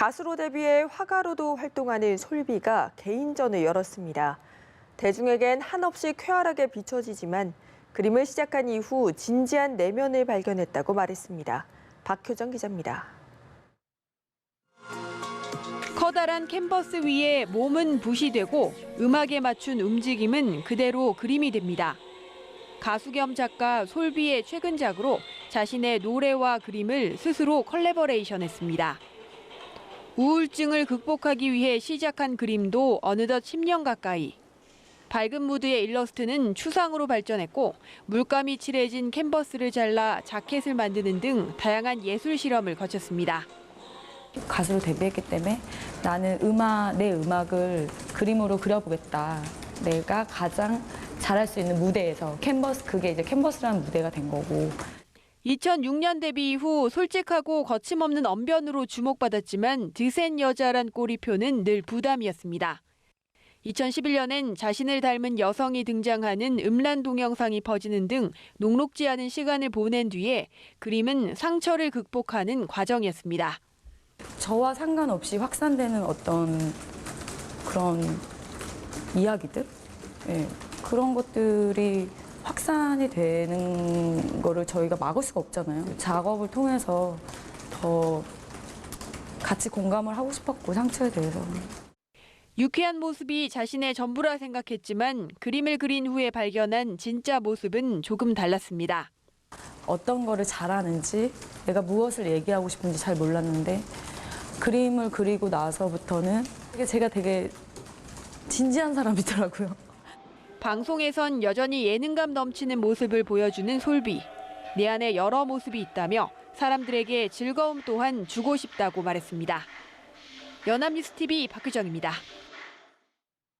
가수로 데뷔해 화가로도 활동하는 솔비가 개인전을 열었습니다. 대중에겐 한없이 쾌활하게 비춰지지만 그림을 시작한 이후 진지한 내면을 발견했다고 말했습니다. 박효정 기자입니다. 커다란 캔버스 위에 몸은 붓이 되고 음악에 맞춘 움직임은 그대로 그림이 됩니다. 가수 겸 작가 솔비의 최근작으로 자신의 노래와 그림을 스스로 컬래버레이션했습니다. 우울증을 극복하기 위해 시작한 그림도 어느덧 10년 가까이. 밝은 무드의 일러스트는 추상으로 발전했고 물감이 칠해진 캔버스를 잘라 자켓을 만드는 등 다양한 예술 실험을 거쳤습니다. 가수로 데뷔했기 때문에 나는 음악, 내 음악을 그림으로 그려보겠다. 내가 가장 잘할 수 있는 무대에서 캔버스, 그게 이제 캔버스라는 무대가 된 거고. 2006년 데뷔 이후 솔직하고 거침없는 언변으로 주목받았지만 드센 여자란 꼬리표는 늘 부담이었습니다. 2011년엔 자신을 닮은 여성이 등장하는 음란 동영상이 퍼지는 등 녹록지 않은 시간을 보낸 뒤에 그림은 상처를 극복하는 과정이었습니다. 저와 상관없이 확산되는 어떤 그런 이야기들? 예, 그런 것들이 확산이 되는 거를 저희가 막을 수가 없잖아요. 작업을 통해서 더 같이 공감을 하고 싶었고, 상처에 대해서. 유쾌한 모습이 자신의 전부라 생각했지만 그림을 그린 후에 발견한 진짜 모습은 조금 달랐습니다. 어떤 거를 잘하는지 내가 무엇을 얘기하고 싶은지 잘 몰랐는데 그림을 그리고 나서부터는 제가 되게 진지한 사람이더라고요. 방송에선 여전히 예능감 넘치는 모습을 보여주는 솔비. 내 안에 여러 모습이 있다며 사람들에게 즐거움 또한 주고 싶다고 말했습니다. 연합뉴스 TV 박규정입니다.